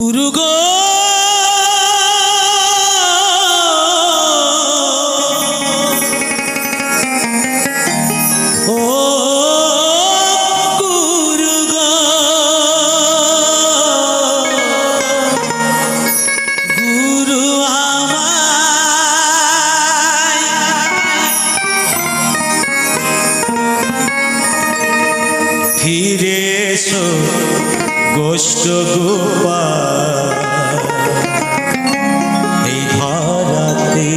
গুরু গো। ফিরে এসো। গোষ্ঠ গোপা এই ধরাতে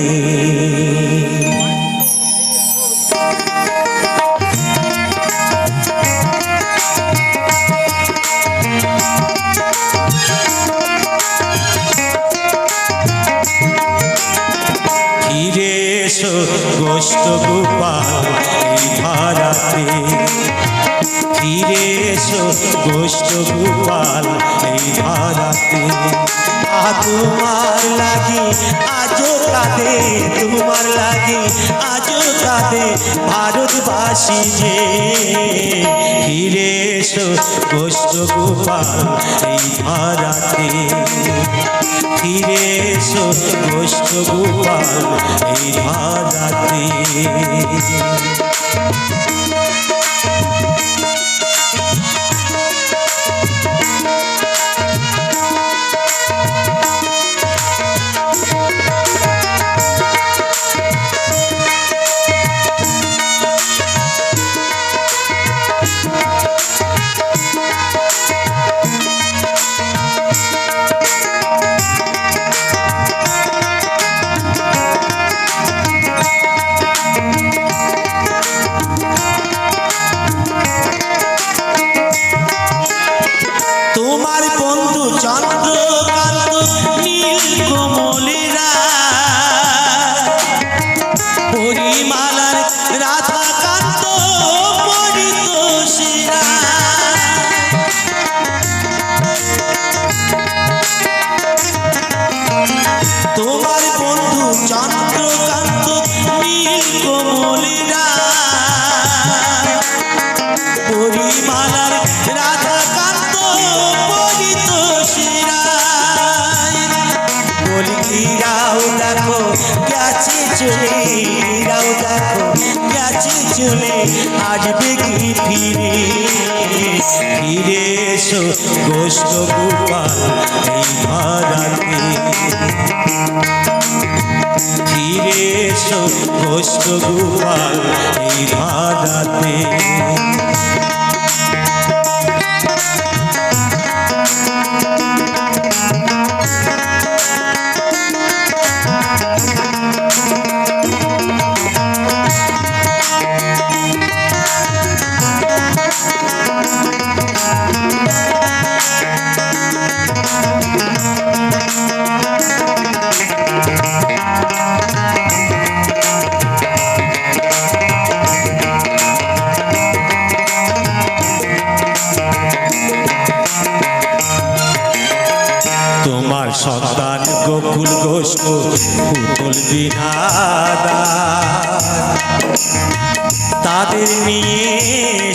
গোষ্ঠ ধরাতে ফিরে এসো গোষ্ঠ গোপাল এই ভারাতে আ তোমার লাগি, আজও কাঁদে, তোমার লাগি, আজও কাঁদে ভারতবাসী যে। ফিরে এসো গোষ্ঠ গোপাল এই ভারাতে ফিরে এসো গোষ্ঠ গোপাল এই ভারাতে তোমার বলি রাও দেখো গেছে চলে রাও দেখো গেছে চলে আসবে কি ফিরে? ফিরে এসো গোষ্ঠ গোপাল গোষ্ঠ পুতুল বিনাদা তাদের নিয়ে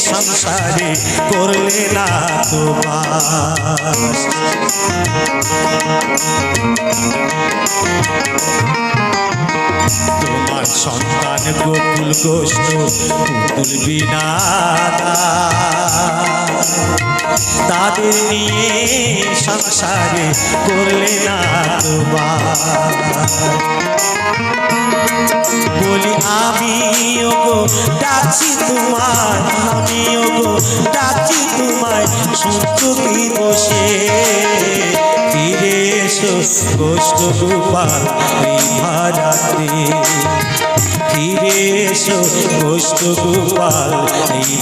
সংসারে করলে না তোমার তোমার সন্তান গোকুল গোষ্ঠ পুতুল বিনাদা। তাদের নিয়ে সংসারে করলে না বলি আমি, ওগো, ডাকছি তোমার আমি, ওগো, ডাকছি তোমায় কি বসে এসো গোষ্ঠ গোপাল এই ভারাতে ফিরে এসো গোষ্ঠ গোপাল এই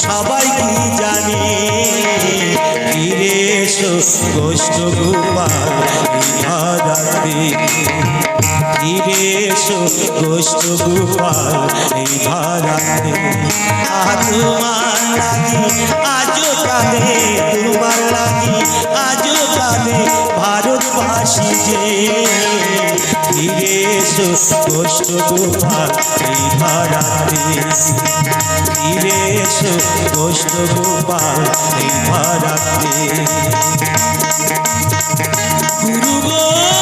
সবাই কি জানি? ফিরে গোষ্ঠ গোপাল ভারতে ফিরে গোষ্ঠ গোপাল এই আজ তোমার লাগি আজও কাঁদে তোমার লাগি আজও ভারতবাসী যে ফিরে কষ্ট গোহা এই ভারতে কষ্ট গোপাল এই গুরু গুরু